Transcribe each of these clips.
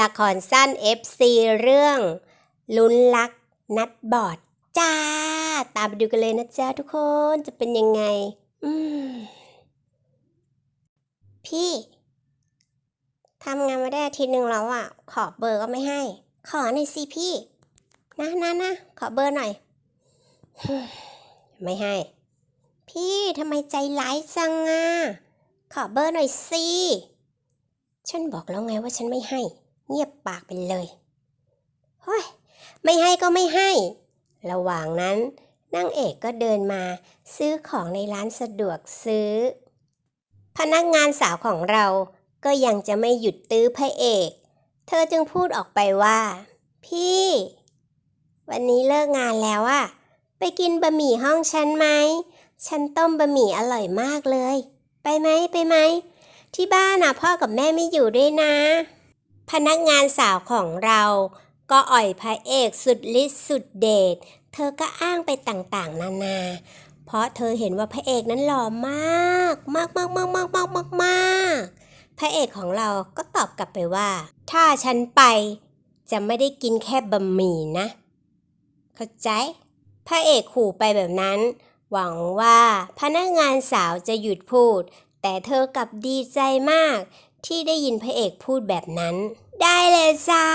ละครสั้น FC เรื่อง ลุ้นลักนัดบอดจ้า ตามไปดูกันเลยนะจ๊ะทุกคนจะเป็นยังไง อืม พี่ทำงานมาได้อาทิตย์หนึ่งแล้วอะ ขอเบอร์ก็ไม่ให้ ขอหน่อยสิพี่ นะนะนะขอเบอร์หน่อย ไม่ให้ พี่ทำไมใจร้ายจังอะ ขอเบอร์หน่อยสิฉันบอกแล้วไงว่าฉันไม่ให้ เงียบปากไปเลยเฮ้ยไม่ให้ก็ไม่ให้ ระหว่างนั้นนางเอกก็เดินมาซื้อของในร้านสะดวกซื้อ พนักงานสาวของเราก็ยังจะไม่หยุดตื้อพระเอก เธอจึงพูดออกไปว่า พี่ วันนี้เลิกงานแล้วอะไปกินบะหมี่ห้องฉันไหม ฉันต้มบะหมี่อร่อยมากเลย ไปไหมไปไหม ที่บ้านน่ะพ่อกับแม่ไม่อยู่ด้วยนะ พนักงานสาวของเราก็อ่อยพระเอกสุดฤทธิ์สุดเดช เธอก็อ้างไปต่างๆ นานา เพราะเธอเห็นว่าพระเอกนั้นหล่อมาก มากมากมากมากมากมากมากพระเอกของเราก็ตอบกลับไปว่า ถ้าฉันไป จะไม่ได้กินแค่บะหมี่นะ เข้าใจ พระเอกขู่ไปแบบนั้น หวังว่าพนักงานสาวจะหยุดพูด แต่เธอกลับดีใจมาก ที่ได้ยินพระเอกพูดแบบนั้น ได้เลยจ้า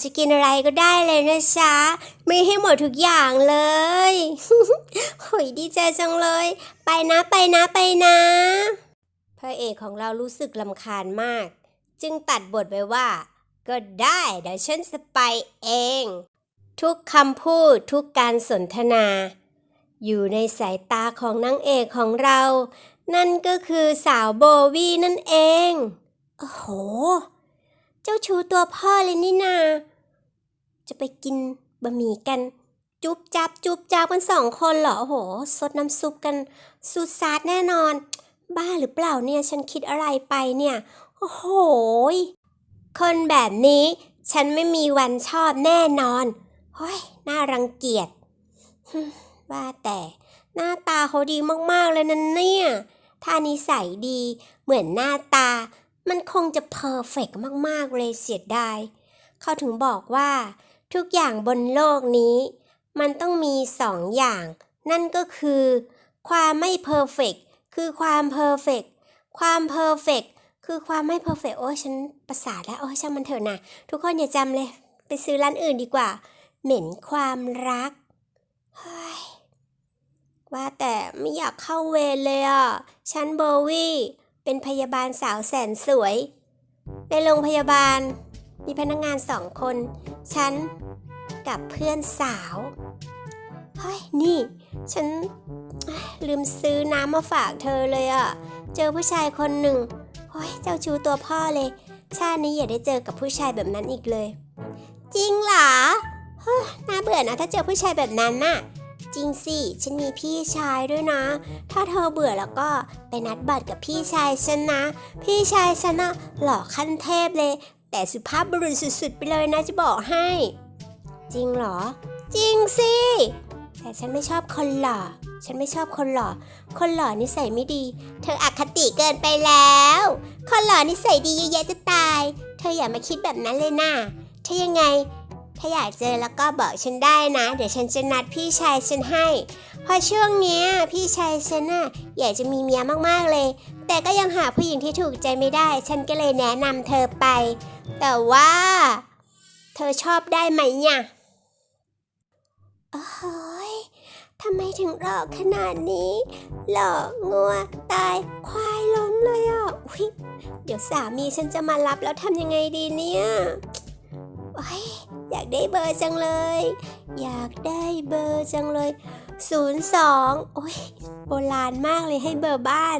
จะกินอะไรก็ได้เลยนะจ๊ะมีให้หมดทุกอย่างเลยโหยดีใจจังเลย ไปนะไปนะไปนะ พระเอกของเรารู้สึกลำคาญมาก จึงตัดบทไปว่า ก็ได้เดี๋ยวฉันจะไปเอง ทุกคำพูดทุกการสนทนา อยู่ในสายตาของนางเอกของเรา นั่นก็คือสาวโบวี่นั่นเอง โอ้โห เจ้าชูตัวพ่อเลยนี่นา จะไปกินบะหมี่กัน จุบจับจุบจับกันสองคนเหรอโอ้โหสดน้ำซุปกันสุดซาดแน่นอน บ้าหรือเปล่าเนี่ยฉันคิดอะไรไปเนี่ย โอ้โห คนแบบนี้ฉันไม่มีวันชอบแน่นอนเฮ้ยน่ารังเกียจว่าแต่หน้าตาเขาดีมากๆเลยนั่นเนี่ย ถ้านิสัยดีเหมือนหน้าตา มันคงจะเพอร์เฟกต์มากๆเลยเสียดาย เขาถึงบอกว่า ทุกอย่างบนโลกนี้ มันต้องมีสองอย่าง นั่นก็คือ ความไม่เพอร์เฟกต์คือความเพอร์เฟกต์ความเพอร์เฟกต์คือความไม่เพอร์เฟกต์โอ้ฉันประสาทแล้ว โอ้ช่างมันเถอะนะ ทุกคนอย่าจำเลย ไปซื้อร้านอื่นดีกว่า เหม็นความรักเฮ้ยว่าแต่ไม่อยากเข้าเวรเลยอะ ฉันโบวี่ เป็นพยาบาลสาวแสนสวย ในโรงพยาบาล มีพนักงานสองคน ฉันกับเพื่อนสาว เฮ้ย นี่ ฉันลืมซื้อน้ำมาฝากเธอเลยอะ่ะ เจอผู้ชายคนหนึ่งเฮ้ย เจ้าชูตัวพ่อเลย ชาตินี้อย่าได้เจอกับผู้ชายแบบนั้นอีกเลย จริงเหรอเฮ้ยน่าเบื่อนะถ้าเจอผู้ชายแบบนั้นน่ะ จริงสิ ฉันมีพี่ชายด้วยนะ ถ้าเธอเบื่อแล้วก็ไปนัดบัตรกับพี่ชายฉันนะ พี่ชายฉันน่ะหล่อขั้นเทพเลย แต่สุภาพบุรุษสุดๆ ไปเลยนะจะบอกให้ จริงเหรอ จริงสิ แต่ฉันไม่ชอบคนหล่อ ฉันไม่ชอบคนหล่อ คนหล่อนิสัยไม่ดี เธออคติเกินไปแล้ว คนหล่อนิสัยดีเยอะแยะจะตาย เธออย่ามาคิดแบบนั้นเลยนะถ้ายังไง ถ้าอยากเจอแล้วก็บอกฉันได้นะ เดี๋ยวฉันจะนัดพี่ชายฉันให้ เพราะช่วงเนี้ยพี่ชายฉันน่ะอยากจะมีเมียมากๆเลย แต่ก็ยังหาผู้หญิงที่ถูกใจไม่ได้ ฉันก็เลยแนะนำเธอไป แต่ว่า เธอชอบได้ไหมเนี่ยโอ้ยทำไมถึงหลอกขนาดนี้ หลอกงัว ตาย ควายล้มเลยอะอุ๊ยเดี๋ยวสามีฉันจะมารับแล้วทำยังไงดีเนี่ย อยอยากได้เบอร์จังเลย อยากได้เบอร์จังเลย 02 โอ้ยโบราณมากเลยให้เบอร์บ้าน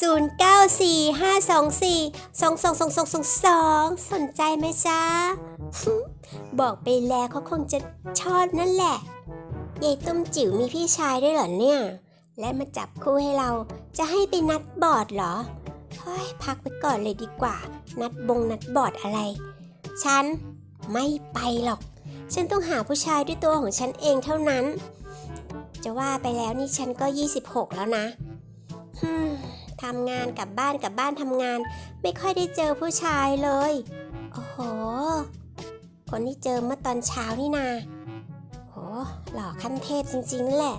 094524222222สนใจไหมจ๊ะ บอกไปแล้วเขาคงจะชอบนั่นแหละยายตุ้มจิ๋วมีพี่ชายด้วยเหรอเนี่ย และมาจับคู่ให้เราจะให้ไปนัดบอร์ดเหรอ เฮ้ย พักไปก่อนเลยดีกว่า นัดบงนัดบอร์ดอะไร ฉัน ไม่ไปหรอก ฉันต้องหาผู้ชายด้วยตัวของฉันเองเท่านั้น จะว่าไปแล้วนี่ฉันก็ 26 แล้วนะฮึทำงานกลับบ้านกลับบ้านทำงาน ไม่ค่อยได้เจอผู้ชายเลย โอ้โห คนที่เจอเมื่อตอนเช้านี่นาโหหล่อขั้นเทพจริงๆแหละ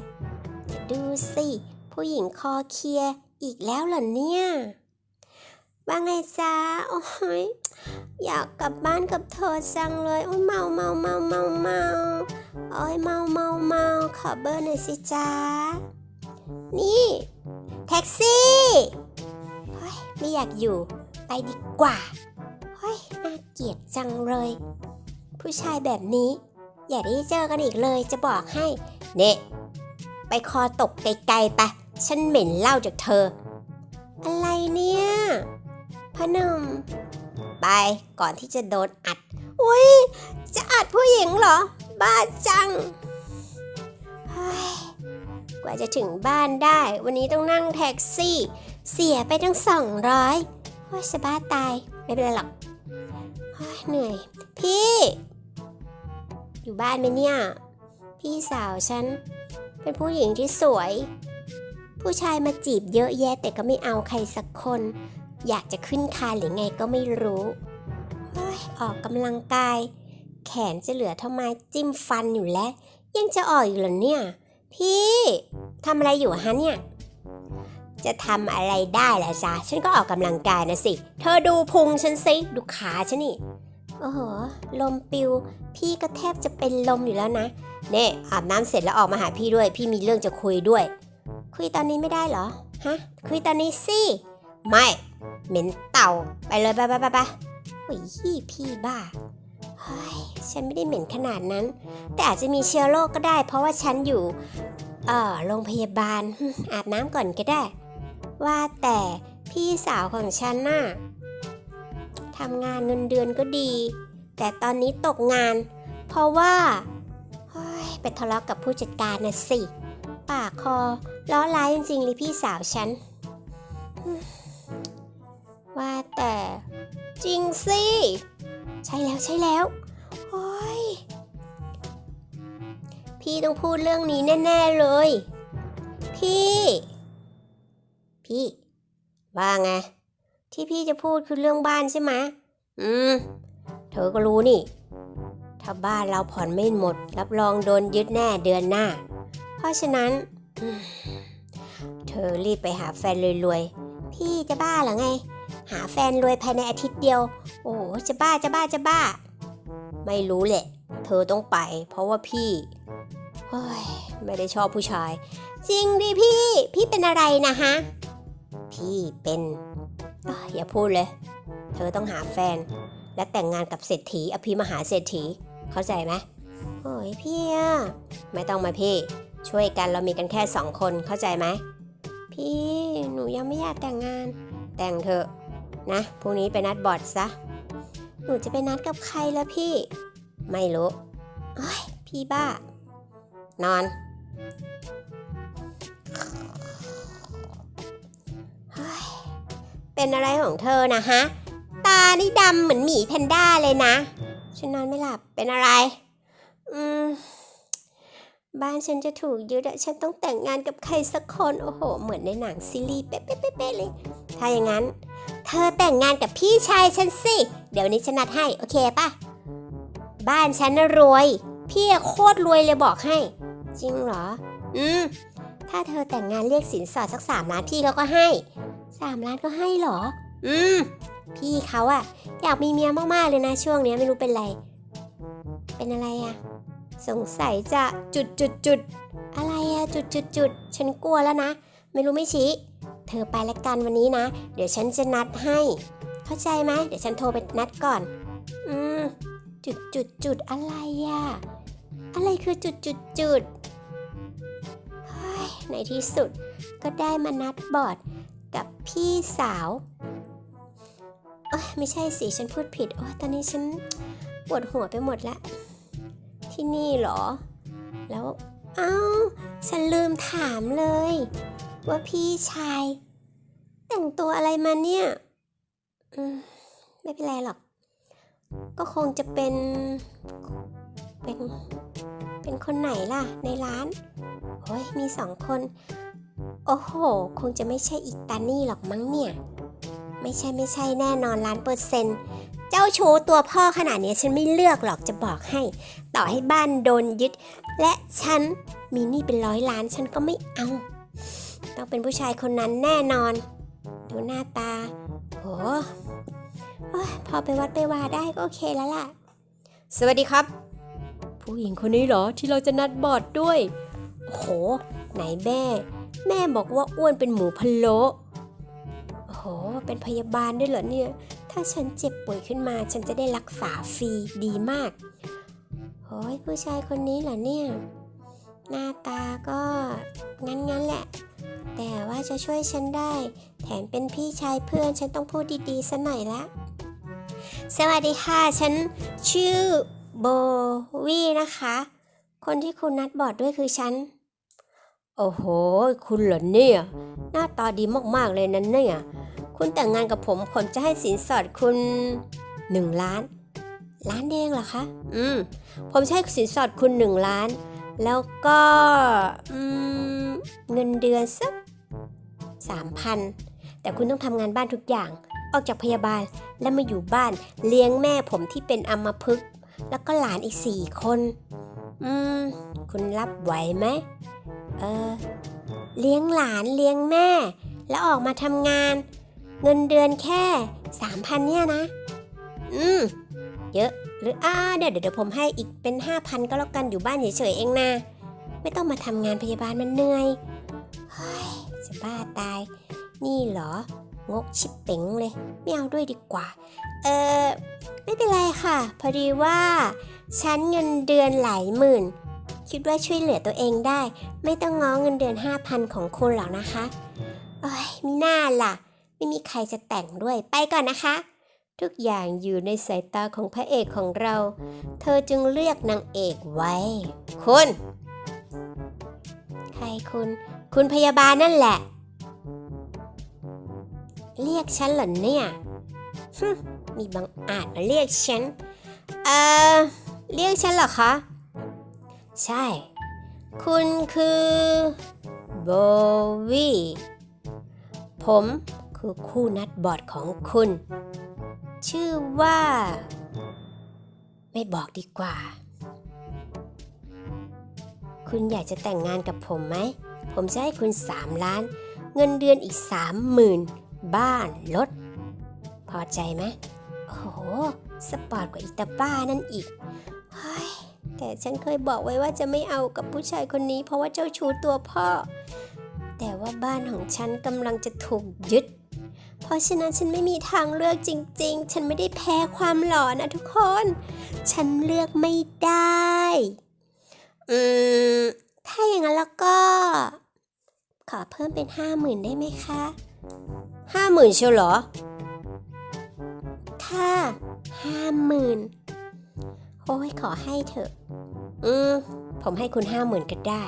ดูสิ ผู้หญิงคอเคลียอีกแล้วเหรอเนี่ย ว่าไงจ๊ะโอ้ย อยากกลับบ้านกับเธอจังเลย โอ้ยเมาเมาเมาเมาเมาโอ้ยเมาเมาเมาขอเบอร์หน่อยสิจ๊ะนี่ แท็กซี่เฮ้ยไม่อยากอยู่ ไปดีกว่าเฮ้ยน่าเกลียดจังเลย ผู้ชายแบบนี้ อย่าได้เจอกันอีกเลยจะบอกให้ เนะไปคอตกไกลๆไปฉันเหม็นเหล้าจากเธอ อะไรเนี่ยพนม ไปก่อนที่จะโดนอัด อุ้ย จะอัดผู้หญิงเหรอ บ้าจังกว่าจะถึงบ้านได้ วันนี้ต้องนั่งแท็กซี่ เสียไปตั้งสองร้อยว่าจะบ้าตาย ไม่เป็นไรหรอกเหนื่อย พี่ อยู่บ้านไหมเนี่ย พี่สาวฉัน เป็นผู้หญิงที่สวย ผู้ชายมาจีบเยอะแยะแต่ก็ไม่เอาใครสักคน อยากจะขึ้นคานหรือไงก็ไม่รู้เฮ้ยออกกำลังกาย แขนจะเหลือเท่าไม้จิ้มฟันอยู่แล้ว ยังจะออกอีกเหรอเนี่ย พี่ทำอะไรอยู่ฮะเนี่ย จะทำอะไรได้ล่ะจ๊ะฉันก็ออกกำลังกายนะสิ เธอดูพุงฉันสิดูขาฉันนี่โอ้โหลมปิว พี่ก็แทบจะเป็นลมอยู่แล้วนะเน่อาบน้ำเสร็จแล้วออกมาหาพี่ด้วย พี่มีเรื่องจะคุยด้วย คุยตอนนี้ไม่ได้เหรอฮะคุยตอนนี้สิ ไม่ เหม็นเต่า ไปเลยไปไปไปไปโอ้ยพี่บ้า เฮ้ย ฉันไม่ได้เหม็นขนาดนั้น แต่อาจจะมีเชื้อโรคก็ได้ เพราะว่าฉันอยู่ เอ่อ โรงพยาบาล อาบน้ำก่อนก็ได้ ว่าแต่พี่สาวของฉันน่ะทำงานเงินเดือนก็ดี แต่ตอนนี้ตกงาน เพราะว่าไปทะเลาะกับผู้จัดการน่ะสิ ปากคอล้อร้ายจริงๆเลยพี่สาวฉัน ว่าแต่ จริงสิ ใช่แล้วใช่แล้ว โอ้ย พี่ต้องพูดเรื่องนี้แน่ ๆ เลย พี่ พี่ว่าไง ที่พี่จะพูดคือเรื่องบ้านใช่ไหมอืม เธอก็รู้นี่ ถ้าบ้านเราผ่อนไม่หมด รับรองโดนยึดแน่เดือนหน้า เพราะฉะนั้น เธอรีบไปหาแฟนรวยๆ พี่จะบ้าเหรอไง หาแฟนรวยภายในอาทิตย์เดียว โอ้จะบ้าจะบ้าจะบ้า ไม่รู้แหละ เธอต้องไป เพราะว่าพี่เฮ้ยไม่ได้ชอบผู้ชาย จริงดิพี่ พี่เป็นอะไรนะฮะ พี่เป็นออย่าพูดเลย เธอต้องหาแฟน และแต่งงานกับเศรษฐีอภิมหาเศรษฐี เข้าใจไหมโอ้ยพี่อะไม่ต้องมาพี่ ช่วยกันเรามีกันแค่สองคนเข้าใจไหมพี่หนูยังไม่อยากแต่งงาน แต่งเถอะ นะพรุ่งนี้ไปนัดบอดซะ หนูจะไปนัดกับใครละพี่ ไม่รู้เอ้ยพี่บ้า นอนเป็นอะไรของเธอนะฮะ ตานี่ดำเหมือนหมีแพนด้าเลยนะ ฉันนอนไม่หลับ เป็นอะไร อืม บ้านฉันจะถูกยึดอะฉันต้องแต่งงานกับใครสักคน โอ้โห เหมือนในหนังซีรีส์เป๊ะๆเลย ถ้าอย่างนั้น เธอแต่งงานกับพี่ชายฉันสิ เดี๋ยวนี้ฉันนัดให้โอเคปะบ้านฉันน่ะรวย พี่โคตรรวยเลยบอกให้ จริงเหรอ อืม ถ้าเธอแต่งงานเรียกสินสอดสักสามล้านพี่เขาก็ให้สามล้านก็ให้เหรอ อืม พี่เขาอะอยากมีเมียมากๆเลยนะช่วงเนี้ยไม่รู้เป็นไร เป็นอะไรอะสงสัยจะจุดจุดจุดอะไรอะจุดจุดจุดฉันกลัวแล้วนะ ไม่รู้ไม่ชี้ เธอไปละกันวันนี้นะ เดี๋ยวฉันจะนัดให้ เข้าใจไหมเดี๋ยวฉันโทรไปนัดก่อน อืม จุดจุดจุดอะไรอะอะไรคือจุดจุดจุดในที่สุดก็ได้มานัดบอร์ดกับพี่สาวเอ้ยไม่ใช่สิฉันพูดผิด โอ้ตอนนี้ฉันปวดหัวไปหมดละ ที่นี่เหรอ แล้ว เอ้า ฉันลืมถามเลย ว่าพี่ชาย แต่งตัวอะไรมาเนี่ยมไม่เป็นไรหรอก ก็คงจะเป็น เป็น เป็นคนไหนล่ะ ในร้านโอ้ยมีสองคน โอ้โห คงจะไม่ใช่อีกตานี่หรอกมั้งเนี่ย ไม่ใช่ไม่ใช่แน่นอนล้านเปอร์เซ็นต์เจ้าชูตัวพ่อขนาดนี้ฉันไม่เลือกหรอกจะบอกให้ ต่อให้บ้านโดนยึด และฉันมีหนี้เป็นร้อยล้านฉันก็ไม่เอา ต้องเป็นผู้ชายคนนั้นแน่นอน ดูหน้าตา โหโอ้ยพอไปวัดไปวาได้ก็โอเคแล้วล่ะ สวัสดีครับ ผู้หญิงคนนี้เหรอที่เราจะนัดบอดด้วย โอ้โห ไหนแม่ แม่บอกว่าอ้วนเป็นหมูพะโล้โอ้โห เป็นพยาบาลด้วยเหรอเนี่ย ถ้าฉันเจ็บป่วยขึ้นมา ฉันจะได้รักษาฟรีดีมากโอ้ยผู้ชายคนนี้เหรอเนี่ย หน้าตาก็งั้นๆแหละ แต่ว่าจะช่วยฉันได้ แถมเป็นพี่ชายเพื่อนฉันต้องพูดดีๆสัหน่อยละ สวัสดีค่ะ ฉันชื่อโบวี่นะคะ คนที่คุณนัดบอดด้วยคือฉัน โอ้โห คุณเหรอเนี่ย หน้าตาดีมากๆเลยนั้นเนี่ย คุณแต่งงานกับผมผมจะให้สินสอดคุณหนึ่งล้าน ล้านเดงเหรอคะ อืม ผมจะให้สินสอดคุณหนึ่งล้าน แล้วก็ อืม เงินเดือนสักสามพันแต่คุณต้องทำงานบ้านทุกอย่าง ออกจากพยาบาลแล้วมาอยู่บ้านเลี้ยงแม่ผมที่เป็นอัมพฤกษ์แล้วก็หลานอีกสี่คน อืม คุณรับไหวไหมเออ เลี้ยงหลานเลี้ยงแม่ แล้วออกมาทำงาน เงินเดือนแค่สามพันเนี่ยนะ อืม เยอะ หรืออ่าเดี๋ยวเดี๋ยวผมให้อีกเป็นห้าพันก็แล้วกันอยู่บ้านเฉยๆเองนะ ไม่ต้องมาทำงานพยาบาลมันเหนื่อย เฮ้ยจะบ้าตาย นี่เหรอ งกชิบเป๋งเลย ไม่เอาด้วยดีกว่า เออไม่เป็นไรค่ะ พอดีว่า ฉันเงินเดือนหลายหมื่น คิดว่าช่วยเหลือตัวเองได้ ไม่ต้องง้อเงินเดือน 5,000 ของคุณหรอกนะคะเอ้ยมีหน้าล่ะ ไม่มีใครจะแต่งด้วยไปก่อนนะคะ ทุกอย่างอยู่ในสายตาของพระเอกของเรา เธอจึงเรียกนางเอกไว้ คุณ ใครคุณ คุณพยาบาลนั่นแหละ เรียกฉันเหรอเนี่ยมีบังอาจมาเรียกฉัน เอ่อ เรียกฉันเหรอคะ ใช่ คุณคือโบวีผมคือคู่นัดบอดของคุณ ชื่อว่า ไม่บอกดีกว่า คุณอยากจะแต่งงานกับผมไหม ผมจะให้คุณสามล้าน เงินเดือนอีกสามหมื่นบ้านรถพอใจไหมโอ้โห สปอร์ตกว่าอีตาบ้านั่นอีกเฮ้ยแต่ฉันเคยบอกไว้ว่าจะไม่เอากับผู้ชายคนนี้ เพราะว่าเจ้าชู้ตัวพ่อ แต่ว่าบ้านของฉันกำลังจะถูกยึด เพราะฉะนั้นฉันไม่มีทางเลือกจริง ๆ ฉันไม่ได้แพ้ความหล่อนะทุกคน ฉันเลือกไม่ได้ อืม ถ้าอย่างนั้นแล้วก็ ขอเพิ่มเป็นห้าหมื่นได้ไหมคะห้าหมื่นเชียวเหรอ ค่ะห้าหมื่นโอ้ยขอให้เถอะ อืม ผมให้คุณห้าหมื่นก็ได้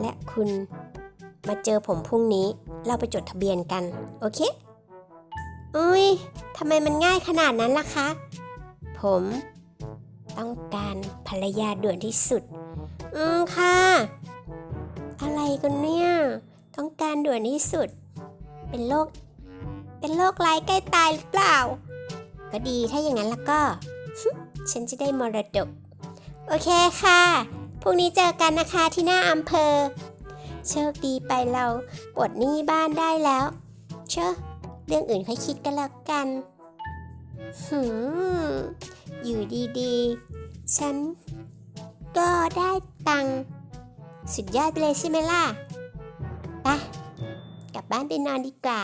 และคุณมาเจอผมพรุ่งนี้ เราไปจดทะเบียนกัน โอเค อุ้ยทำไมมันง่ายขนาดนั้นล่ะคะ ผมต้องการภรรยาด่วนที่สุด อืมค่ะ กันเนี่ย ต้องการด่วนที่สุด เป็นโรค เป็นโรคร้ายใกล้ตายหรือเปล่า ก็ดีถ้าอย่างนั้นแล้วก็ ฉันจะได้มรดก โอเคค่ะ พรุ่งนี้เจอกันนะคะที่หน้าอำเภอ โชคดีไปเราปลดหนี้บ้านได้แล้ว เชอะเรื่องอื่นค่อยคิดกันแล้วกัน หืม อยู่ดีๆ ฉันก็ได้ตังค์ สุดยอดไปเลยใช่ไหมล่ะ ไป กลับบ้านไปนอนดีกว่า